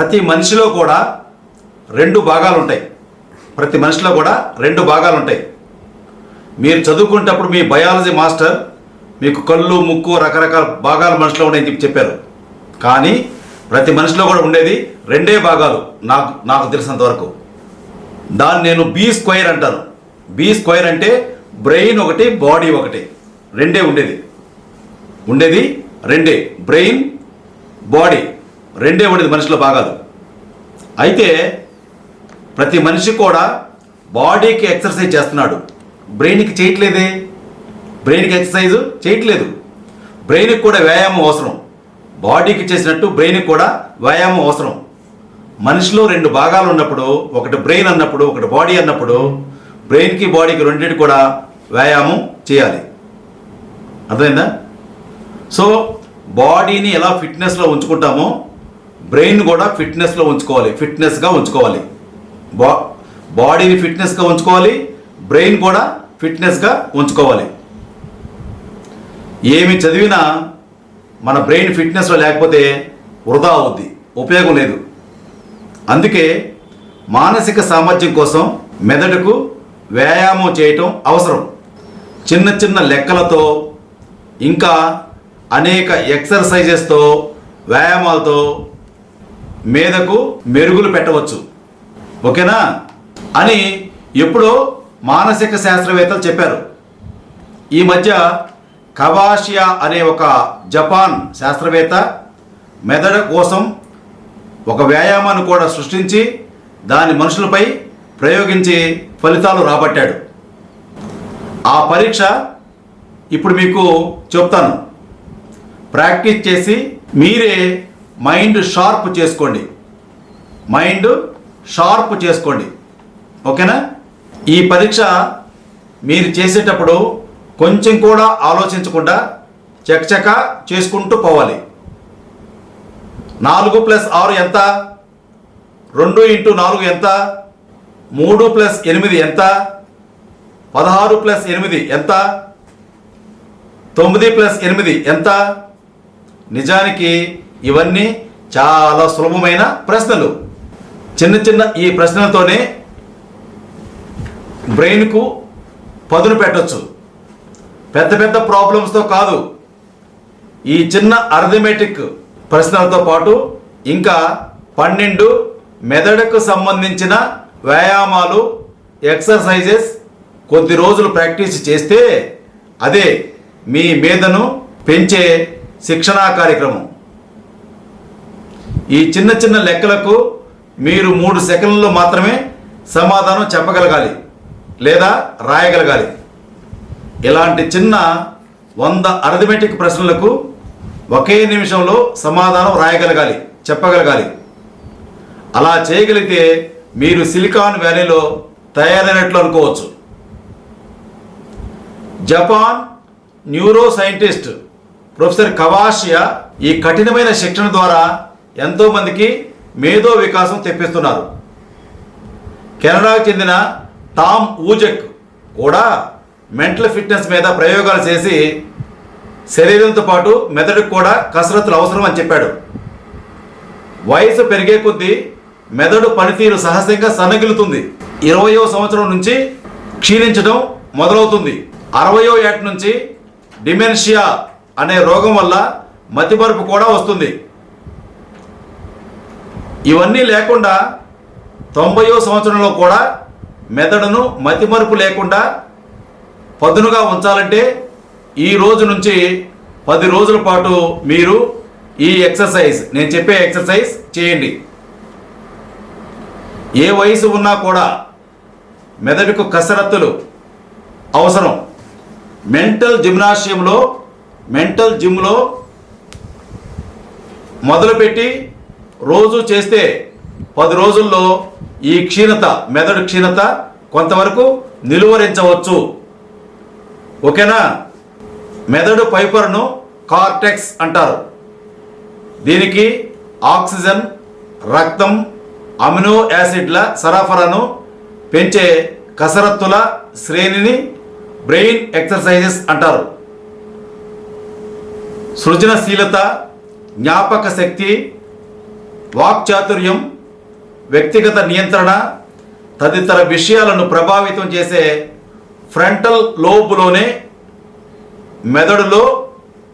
ప్రతి మనిషిలో కూడా రెండు భాగాలు ఉంటాయి ప్రతి మనిషిలో కూడా రెండు భాగాలు ఉంటాయి మీరు చదువుకునేటప్పుడు మీ బయాలజీ మాస్టర్ మీకు కళ్ళు ముక్కు రకరకాల భాగాలు మనిషిలో ఉన్నాయని చెప్పి చెప్పారు. కానీ ప్రతి మనిషిలో కూడా ఉండేది రెండే భాగాలు నాకు నాకు తెలిసినంత వరకు. దాన్ని నేను బీ స్క్వైర్ అంటాను. బీ స్క్వైర్ అంటే బ్రెయిన్ ఒకటి బాడీ ఒకటి. రెండే ఉండేది. ఉండేది రెండే. Brain body. రెండే ఉండేది మనిషిలో బాగాదు. అయితే ప్రతి మనిషి కూడా బాడీకి ఎక్సర్సైజ్ చేస్తున్నాడు. బ్రెయిన్కి చేయట్లేదే? బ్రెయిన్కి ఎక్సర్సైజ్ చేయట్లేదు. బ్రెయిన్కి కూడా వ్యాయామం అవసరం. బాడీకి చేసినట్టు బ్రెయిన్కి కూడా వ్యాయామం అవసరం. మనిషిలో రెండు భాగాలు ఉన్నప్పుడు ఒకటి బ్రెయిన్ అన్నప్పుడు ఒకటి బాడీ అన్నప్పుడు బ్రెయిన్కి బాడీకి రెండింటి కూడా వ్యాయామం చేయాలి. అర్థమైందా? సో బాడీని ఎలా ఫిట్నెస్లో ఉంచుకుంటామో బ్రెయిన్ కూడా ఫిట్నెస్లో ఉంచుకోవాలి. ఫిట్నెస్గా ఉంచుకోవాలి. బా బాడీని ఫిట్నెస్గా ఉంచుకోవాలి. బ్రెయిన్ కూడా ఫిట్నెస్గా ఉంచుకోవాలి. ఏమి చదివినా మన బ్రెయిన్ ఫిట్నెస్లో లేకపోతే వృధా అవుద్ది. ఉపయోగం లేదు. అందుకే మానసిక సామర్థ్యం కోసం మెదడుకు వ్యాయామం చేయటం అవసరం. చిన్న చిన్న లెక్కలతో ఇంకా అనేక ఎక్సర్సైజెస్తో వ్యాయామాలతో మీదకు మెరుగులు పెట్టవచ్చు. ఓకేనా? అని ఎప్పుడో మానసిక శాస్త్రవేత్తలు చెప్పారు. ఈ మధ్య కవాషియా అనే ఒక జపాన్ శాస్త్రవేత్త మెదడు కోసం ఒక వ్యాయామాన్ని కూడా సృష్టించి దాని మనుషులపై ప్రయోగించి ఫలితాలు రాబట్టాడు. ఆ పరీక్ష ఇప్పుడు మీకు చెప్తాను. ప్రాక్టీస్ చేసి మీరే మైండ్ షార్ప్ చేసుకోండి. మైండ్ షార్ప్ చేసుకోండి. ఓకేనా? ఈ పరీక్ష మీరు చేసేటప్పుడు కొంచెం కూడా ఆలోచించకుండా చకచక చేసుకుంటూ పోవాలి. నాలుగు ప్లస్ ఆరు ఎంత? రెండు ఇంటూ నాలుగు ఎంత? మూడు ప్లస్ ఎనిమిది ఎంత? పదహారు ప్లస్ ఎనిమిది ఎంత? తొమ్మిది ప్లస్ ఎనిమిది ఎంత? నిజానికి ఇవన్నీ చాలా సులభమైన ప్రశ్నలు. చిన్న చిన్న ఈ ప్రశ్నలతోనే బ్రెయిన్కు పదును పెట్టొచ్చు. పెద్ద పెద్ద ప్రాబ్లమ్స్తో కాదు. ఈ చిన్న అర్థమెటిక్ ప్రశ్నలతో పాటు ఇంకా పన్నెండు మెదడుకు సంబంధించిన వ్యాయామాలు ఎక్సర్సైజెస్ కొద్ది రోజులు ప్రాక్టీస్ చేస్తే అదే మీ మీదను పెంచే శిక్షణా కార్యక్రమం. ఈ చిన్న చిన్న లెక్కలకు మీరు మూడు సెకండ్లలో మాత్రమే సమాధానం చెప్పగలగాలి లేదా రాయగలగాలి. ఇలాంటి చిన్న వంద అర్థమెటిక్ ప్రశ్నలకు ఒకే నిమిషంలో సమాధానం రాయగలగాలి చెప్పగలగాలి. అలా చేయగలిగితే మీరు సిలికాన్ వ్యాలీలో తయారైనట్లు అనుకోవచ్చు. Japan neuro scientist professor Kawashima ఈ కఠినమైన శిక్షణ ద్వారా ఎంతోమందికి మేధో వికాసం తెప్పిస్తున్నారు. కెనడాకు చెందిన టామ్ ఊజెక్ కూడా మెంటల్ ఫిట్నెస్ మీద ప్రయోగాలు చేసి శరీరంతో పాటు మెదడుకు కూడా కసరత్తులు అవసరం అని చెప్పాడు. వయసు పెరిగే కొద్దీ మెదడు పనితీరు సహజంగా సన్నగిలుతుంది ఇరవయో సంవత్సరం నుంచి క్షీణించడం మొదలవుతుంది. అరవయో ఏట నుంచి డిమెన్షియా అనే రోగం వల్ల మతిమరుపు కూడా వస్తుంది. ఇవన్నీ లేకుండా తొంభయో సంవత్సరంలో కూడా మెదడును మతిమరుపు లేకుండా పదునుగా ఉంచాలంటే ఈ రోజు నుంచి పది రోజుల పాటు మీరు ఈ ఎక్సర్సైజ్ నేను చెప్పే ఎక్సర్సైజ్ చేయండి. ఏ వయసు ఉన్నా కూడా మెదడుకు కసరత్తులు అవసరం. మెంటల్ జిమ్నాషియంలో మెంటల్ జిమ్లో మొదలుపెట్టి రోజు చేస్తే పది రోజుల్లో ఈ క్షీణత మెదడు క్షీణత కొంతవరకు నిలువరించవచ్చు. ఓకేనా? మెదడు పైపర్ను కార్టెక్స్ అంటారు. దీనికి ఆక్సిజన్ రక్తం అమినో యాసిడ్ల సరఫరాను పెంచే కసరత్తుల శ్రేణిని బ్రెయిన్ ఎక్సర్సైజెస్ అంటారు. సృజనశీలత జ్ఞాపక శక్తి వాక్చాతుర్యం వ్యక్తిగత నియంత్రణ తదితర విషయాలను ప్రభావితం చేసే ఫ్రంటల్ లోబులోనే మెదడులో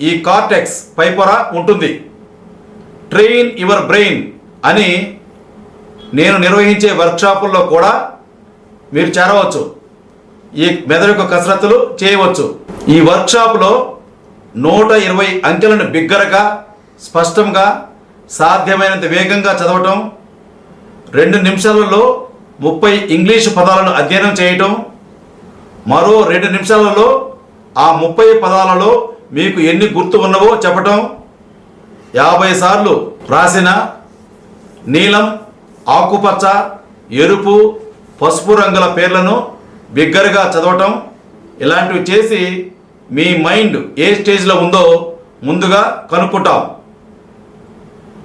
ఈ కార్టెక్స్ పైపొర ఉంటుంది. ట్రైన్ యువర్ బ్రెయిన్ అని నేను నిర్వహించే వర్క్షాపుల్లో కూడా మీరు చేరవచ్చు. ఈ మెదడు యొక్క కసరత్తులు చేయవచ్చు. ఈ వర్క్షాప్లో నూట ఇరవై అంకెలను బిగ్గరగా స్పష్టంగా సాధ్యమైనంత వేగంగా చదవటం రెండు నిమిషాలలో ముప్పై ఇంగ్లీషు పదాలను అధ్యయనం చేయటం మరో రెండు నిమిషాలలో ఆ ముప్పై పదాలలో మీకు ఎన్ని గుర్తు ఉన్నవో చెప్పటం యాభై సార్లు రాసిన నీలం ఆకుపచ్చ ఎరుపు పసుపు రంగుల పేర్లను బిగ్గరగా చదవటం ఇలాంటివి చేసి మీ మైండ్ ఏ స్టేజ్లో ఉందో ముందుగా కనుక్కుంటాం.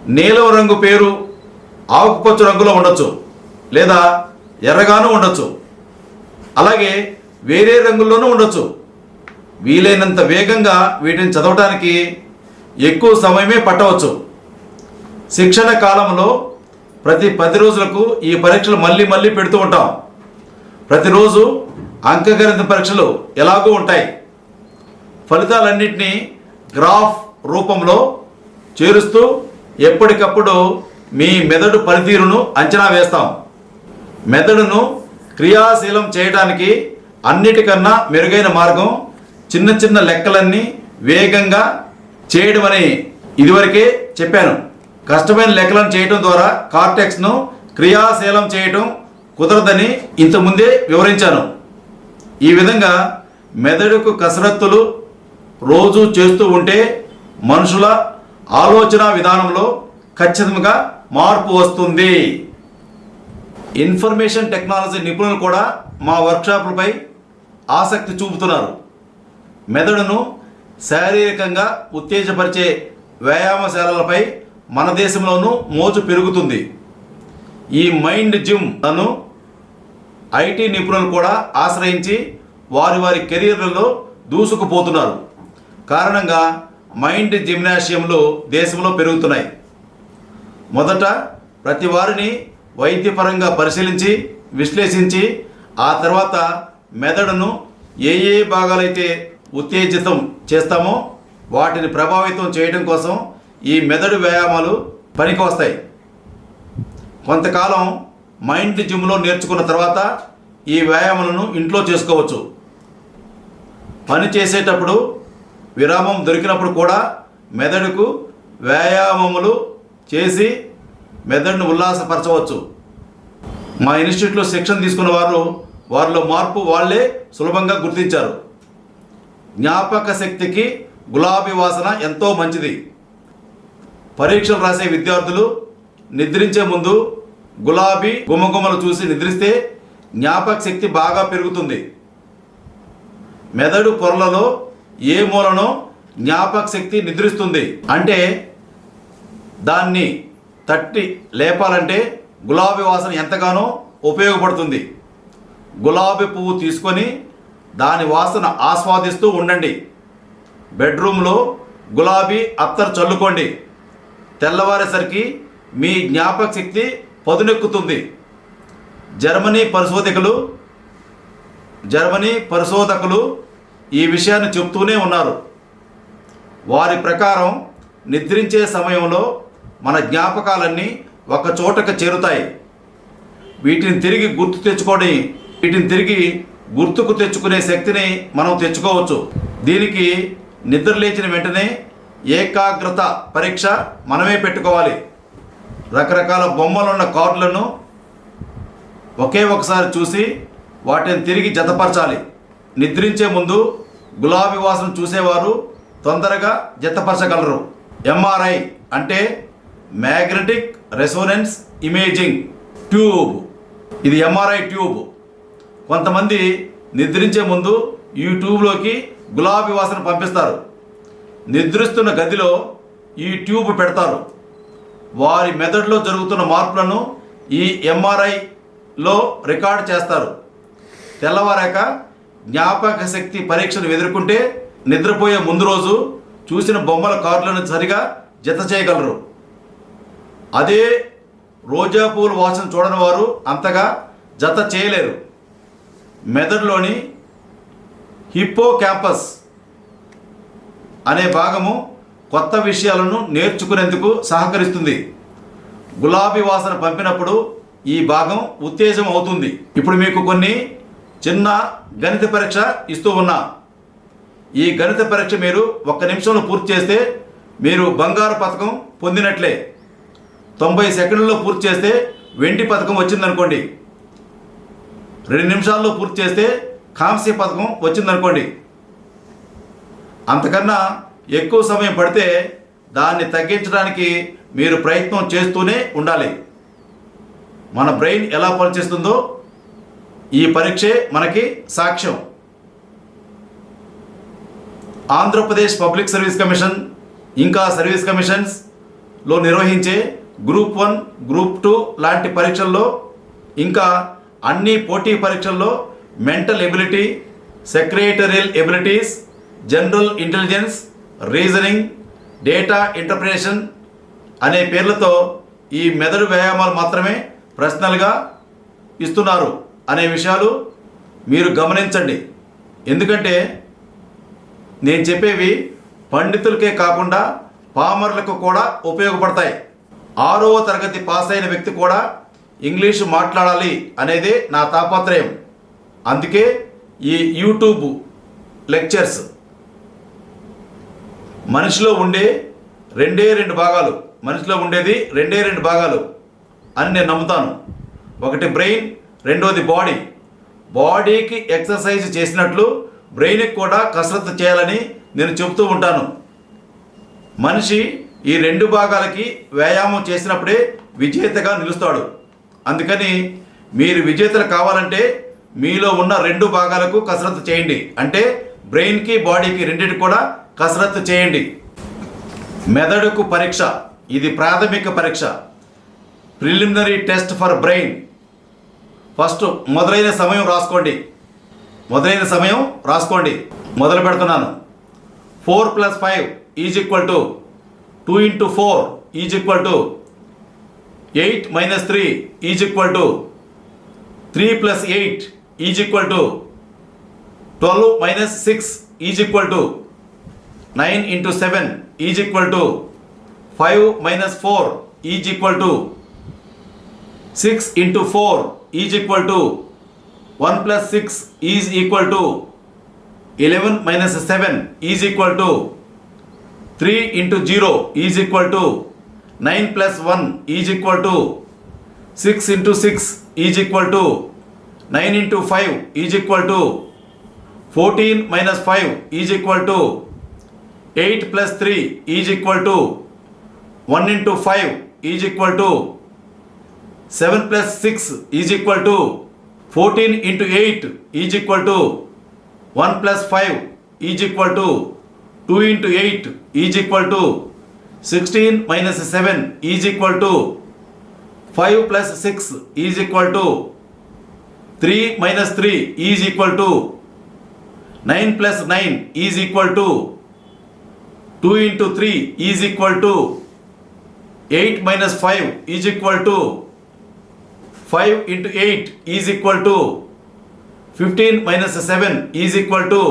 నీలం రంగు పేరు ఆకుపచ్చ రంగులో ఉండొచ్చు. లేదా ఎర్రగాను ఉండొచ్చు. అలాగే వేరే రంగుల్లోనూ ఉండొచ్చు. వీలైనంత వేగంగా వీటిని చదవటానికి ఎక్కువ సమయమే పట్టవచ్చు. శిక్షణ కాలంలో ప్రతి పది రోజులకు ఈ పరీక్షలు మళ్ళీ మళ్ళీ పెడుతూ ఉంటాం. ప్రతిరోజు అంకగణిత పరీక్షలు ఎలాగూ ఉంటాయి. ఫలితాలన్నింటినీ గ్రాఫ్ రూపంలో చేరుస్తూ ఎప్పటికప్పుడు మీ మెదడు పనితీరును అంచనా వేస్తాం. మెదడును క్రియాశీలం చేయడానికి అన్నిటికన్నా మెరుగైన మార్గం చిన్న చిన్న లెక్కలన్నీ వేగంగా చేయడం అని ఇదివరకే చెప్పాను. కష్టమైన లెక్కలను చేయటం ద్వారా కార్టెక్స్ను క్రియాశీలం చేయటం కుదరదని ఇంతకుముందే వివరించాను. ఈ విధంగా మెదడుకు కసరత్తులు రోజు చేస్తూ ఉంటే మనుషుల ఆలోచన విధానంలో ఖచ్చితంగా మార్పు వస్తుంది. ఇన్ఫర్మేషన్ టెక్నాలజీ నిపుణులు కూడా మా వర్క్షాపులపై ఆసక్తి చూపుతున్నారు. మెదడును శారీరకంగా ఉత్తేజపరిచే వ్యాయామశాలలపై మన దేశంలోనూ మోజు పెరుగుతుంది. ఈ మైండ్ జిమ్ అను ఐటీ నిపుణులు కూడా ఆశ్రయించి వారి వారి కెరీర్లలో దూసుకుపోతున్నారు. కారణంగా మైండ్ జిమ్నాషియంలు దేశంలో పెరుగుతున్నాయి. మొదట ప్రతి వారిని వైద్యపరంగా పరిశీలించి విశ్లేషించి ఆ తర్వాత మెదడును ఏ ఏ భాగాలైతే ఉత్తేజితం చేస్తామో వాటిని ప్రభావితం చేయడం కోసం ఈ మెదడు వ్యాయామాలు పనికి వస్తాయి కొంతకాలం మైండ్ జిమ్లో నేర్చుకున్న తర్వాత ఈ వ్యాయామాలను ఇంట్లో చేసుకోవచ్చు. పని చేసేటప్పుడు విరామం దొరికినప్పుడు కూడా మెదడుకు వ్యాయామములు చేసి మెదడును ఉల్లాసపరచవచ్చు. మా ఇన్స్టిట్యూట్లో శిక్షణ తీసుకున్న వారు వారిలో మార్పు వాళ్ళే సులభంగా గుర్తించారు. జ్ఞాపక శక్తికి గులాబీ వాసన ఎంతో మంచిది. పరీక్షలు రాసే విద్యార్థులు నిద్రించే ముందు గులాబీ గుమగుమలు చూసి నిద్రిస్తే జ్ఞాపక శక్తి బాగా పెరుగుతుంది. మెదడు పొరలలో ఏ మూలనో జ్ఞాపక శక్తి నిద్రిస్తుంది. అంటే దాన్ని తట్టి లేపాలంటే గులాబీ వాసన ఎంతగానో ఉపయోగపడుతుంది. గులాబీ పువ్వు తీసుకొని దాని వాసన ఆస్వాదిస్తూ ఉండండి. బెడ్రూమ్లో గులాబీ అత్తరు చల్లుకోండి. తెల్లవారేసరికి మీ జ్ఞాపక శక్తి పదునెక్కుతుంది. జర్మనీ పరిశోధకులు జర్మనీ పరిశోధకులు ఈ విషయాన్ని చెప్తూనే ఉన్నారు. వారి ప్రకారం నిద్రించే సమయంలో మన జ్ఞాపకాలన్నీ ఒక చోటకు చేరుతాయి. వీటిని తిరిగి గుర్తు తెచ్చుకొని వీటిని తిరిగి గుర్తుకు తెచ్చుకునే శక్తిని మనం తెచ్చుకోవచ్చు. దీనికి నిద్ర లేచిన వెంటనే ఏకాగ్రత పరీక్ష మనమే పెట్టుకోవాలి. రకరకాల బొమ్మలున్న కార్డులను ఒకే ఒకసారి చూసి వాటిని తిరిగి జతపరచాలి. నిద్రించే ముందు గులాబీ వాసన చూసేవారు తొందరగా జతపరచగలరు. ఎంఆర్ఐ అంటే మ్యాగ్నెటిక్ రెసోనెన్స్ ఇమేజింగ్ ట్యూబ్. ఇది ఎంఆర్ఐ ట్యూబ్. కొంతమంది నిద్రించే ముందు ఈ ట్యూబ్లోకి గులాబీ వాసన పంపిస్తారు. నిద్రిస్తున్న గదిలో ఈ ట్యూబ్ పెడతారు. వారి మెదడులో జరుగుతున్న మార్పులను ఈ ఎంఆర్ఐలో రికార్డ్ చేస్తారు. తెల్లవారాక జ్ఞాపక శక్తి పరీక్షను ఎదుర్కొంటే నిద్రపోయే ముందు రోజు చూసిన బొమ్మల కార్డులను సరిగా జత చేయగలరు. అదే రోజా పూల వాసన చూడని వారు అంతగా జత చేయలేరు. మెదడులోని హిప్పో క్యాంపస్ అనే భాగము కొత్త విషయాలను నేర్చుకునేందుకు సహకరిస్తుంది. గులాబీ వాసన పంపినప్పుడు ఈ భాగం ఉత్తేజం అవుతుంది. ఇప్పుడు మీకు కొన్ని చిన్న గణిత పరీక్ష ఇస్తూ ఉన్నా. ఈ గణిత పరీక్ష మీరు ఒక్క నిమిషంలో పూర్తి చేస్తే మీరు బంగారు పథకం పొందినట్లే. తొంభై సెకండ్లలో పూర్తి చేస్తే వెండి పథకం వచ్చిందనుకోండి. రెండు నిమిషాల్లో పూర్తి చేస్తే కాంస్య పథకం వచ్చిందనుకోండి. అంతకన్నా ఎక్కువ సమయం పడితే దాన్ని తగ్గించడానికి మీరు ప్రయత్నం చేస్తూనే ఉండాలి. మన బ్రెయిన్ ఎలా పనిచేస్తుందో ఈ పరీక్షే మనకి సాక్ష్యం. ఆంధ్రప్రదేశ్ పబ్లిక్ సర్వీస్ కమిషన్ ఇంకా సర్వీస్ కమిషన్స్లో నిర్వహించే గ్రూప్ వన్ గ్రూప్ టూ లాంటి పరీక్షల్లో ఇంకా అన్ని పోటీ పరీక్షల్లో mental ability secretarial abilities general intelligence reasoning data interpretation అనే పేర్లతో ఈ మెదడు వ్యాయామాలు మాత్రమే ప్రశ్నలుగా ఇస్తున్నారు. అనే విషయాలు మీరు గమనించండి. ఎందుకంటే నేను చెప్పేవి పండితులకే కాకుండా పామర్లకు కూడా ఉపయోగపడతాయి. ఆరవ తరగతి పాస్ అయిన వ్యక్తి కూడా ఇంగ్లీషు మాట్లాడాలి అనేది నా తాపత్రయం. అందుకే ఈ యూట్యూబ్ లెక్చర్స్ మనిషిలో ఉండే రెండే రెండు భాగాలు మనిషిలో ఉండేది రెండే రెండు భాగాలు అని నేను నమ్ముతాను. ఒకటి బ్రెయిన్ రెండోది బాడీ. బాడీకి ఎక్సర్సైజ్ చేసినట్లు బ్రెయిన్కి కూడా కసరత్తు చేయాలని నేను చెబుతూ ఉంటాను. మనిషి ఈ రెండు భాగాలకి వ్యాయామం చేసినప్పుడే విజేతగా నిలుస్తాడు. అందుకని మీరు విజేతలు కావాలంటే మీలో ఉన్న రెండు భాగాలకు కసరత్తు చేయండి. అంటే బ్రెయిన్కి బాడీకి రెండింటికి కూడా కసరత్తు చేయండి. మెదడుకు పరీక్ష. ఇది ప్రాథమిక పరీక్ష. Preliminary test for brain. First మొదలైన సమయం రాసుకోండి. మొదలైన సమయం రాసుకోండి. మొదలు పెడుతున్నాను. Four plus five is equal to two into four is equal to eight minus three is equal to three plus eight is equal to twelve minus six is equal to nine into seven is equal to five minus four is equal to six into four is equal to 1 plus 6 is equal to 11 minus 7 is equal to 3 into 0 is equal to 9 plus 1 is equal to 6 into 6 is equal to 9 into 5 is equal to 14 minus 5 is equal to 8 plus 3 is equal to 1 into 5 is equal to 7 plus 6 is equal to 14 into 8 is equal to 1 plus 5 is equal to 2 into 8 is equal to 16 minus 7 is equal to 5 plus 6 is equal to 3 minus 3 is equal to 9 plus 9 is equal to 2 into 3 is equal to 8 minus 5 is equal to 5 into 8 is equal to 15 minus 7 is equal to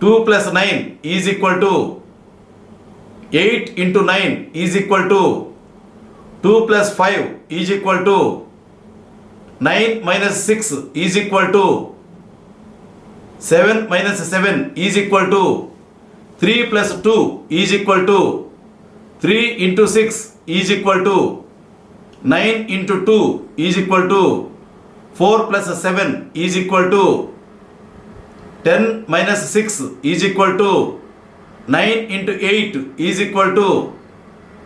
2 plus 9 is equal to 8 into 9 is equal to 2 plus 5 is equal to 9 minus 6 is equal to 7 minus 7 is equal to 3 plus 2 is equal to 3 into 6 is equal to nine into two is equal to four plus seven is equal to ten minus six is equal to nine into eight is equal to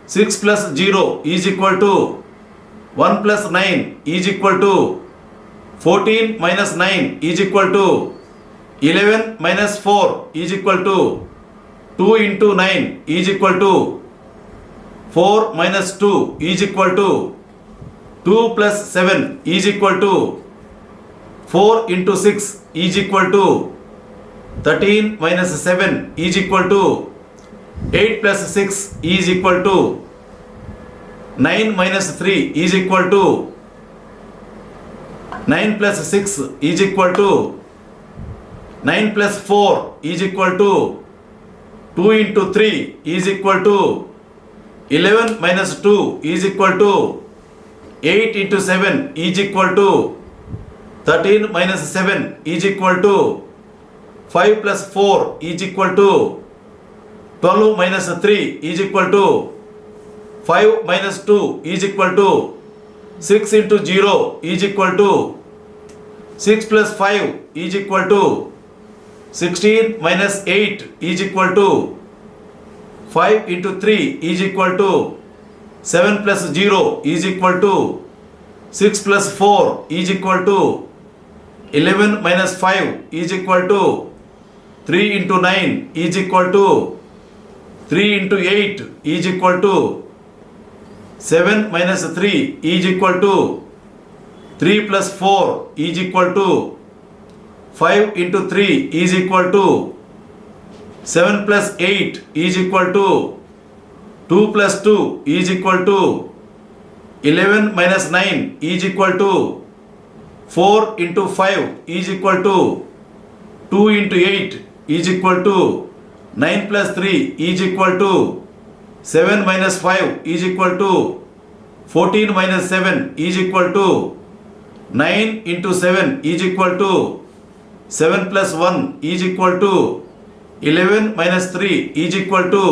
six plus zero is equal to one plus nine is equal to fourteen minus nine is equal to eleven minus four is equal to two into nine is equal to four minus two is equal to 2 plus 7 is equal to 4 into 6 is equal to 13 minus 7 is equal to 8 plus 6 is equal to 9 minus 3 is equal to 9 plus 6 is equal to 9 plus 4 is equal to 2 into 3 is equal to 11 minus 2 is equal to 8 into 7 is equal to 13 minus 7 is equal to 5 plus 4 is equal to 12 minus 3 is equal to 5 minus 2 is equal to 6 into 0 is equal to 6 plus 5 is equal to 16 minus 8 is equal to 5 into 3 is equal to 7 plus 0 is equal to 6 plus 4 is equal to 11 minus 5 is equal to 3 into 9 is equal to 3 into 8 is equal to 7 minus 3 is equal to 3 plus 4 is equal to 5 into 3 is equal to 7 plus 8 is equal to two plus two is equal to eleven minus nine is equal to four into five is equal to two into eight is equal to nine plus three is equal to seven minus five is equal to fourteen minus seven is equal to nine into seven is equal to seven plus one is equal to eleven minus three is equal to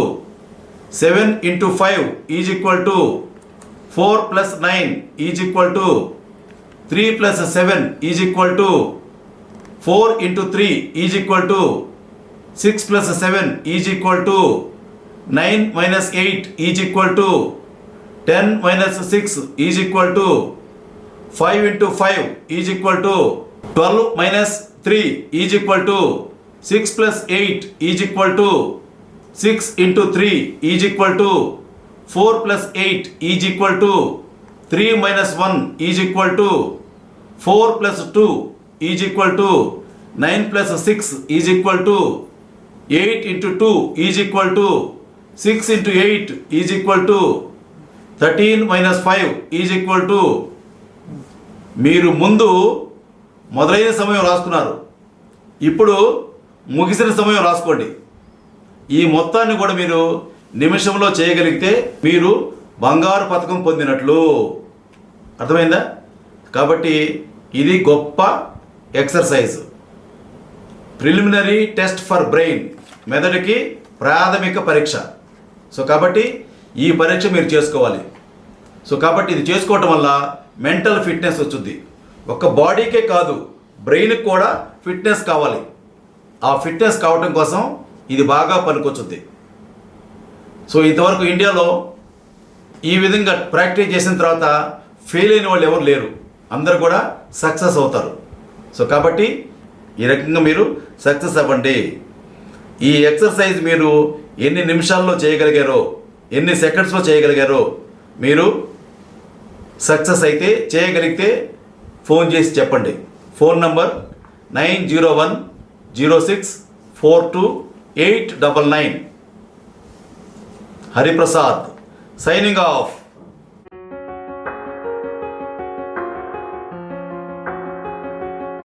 7 into 5 is equal to 4 plus 9 is equal to 3 plus 7 is equal to 4 into 3 is equal to 6 plus 7 is equal to 9 minus 8 is equal to 10 minus 6 is equal to 5 into 5 is equal to 12 minus 3 is equal to 6 plus 8 is equal to six into three is equal to four plus eight is equal to three minus one is equal to four plus two is equal to nine plus six is equal to eight into two is equal to six into eight is equal to thirteen minus five is equal to మీరు ముందు మొదలైన సమయం రాసుకున్నారు. ఇప్పుడు ముగిసిన సమయం రాసుకోండి. ఈ మొత్తాన్ని కూడా మీరు నిమిషంలో చేయగలిగితే మీరు బంగారు పథకం పొందినట్లు. అర్థమైందా? కాబట్టి ఇది గొప్ప exercise. Preliminary test for brain మెదడుకి ప్రాథమిక పరీక్ష. సో కాబట్టి ఈ పరీక్ష మీరు చేసుకోవాలి. సో కాబట్టి ఇది చేసుకోవటం వల్ల మెంటల్ ఫిట్నెస్ వచ్చింది ఒక బాడీకే కాదు బ్రెయిన్కి కూడా ఫిట్నెస్ కావాలి. ఆ ఫిట్నెస్ కావటం కోసం ఇది బాగా పనికొచ్చుద్ది. సో ఇంతవరకు ఇండియాలో ఈ విధంగా ప్రాక్టీస్ చేసిన తర్వాత ఫెయిల్ అయిన వాళ్ళు ఎవరు లేరు. అందరు కూడా సక్సెస్ అవుతారు. సో కాబట్టి ఈ రకంగా మీరు సక్సెస్ అవ్వండి. ఈ ఎక్సర్సైజ్ మీరు ఎన్ని నిమిషాల్లో చేయగలిగారో ఎన్ని సెకండ్స్లో చేయగలిగారో మీరు సక్సెస్ అయితే చేయగలిగితే ఫోన్ చేసి చెప్పండి. Phone number nine zero one zero six four two eight double nine. Hariprasad signing off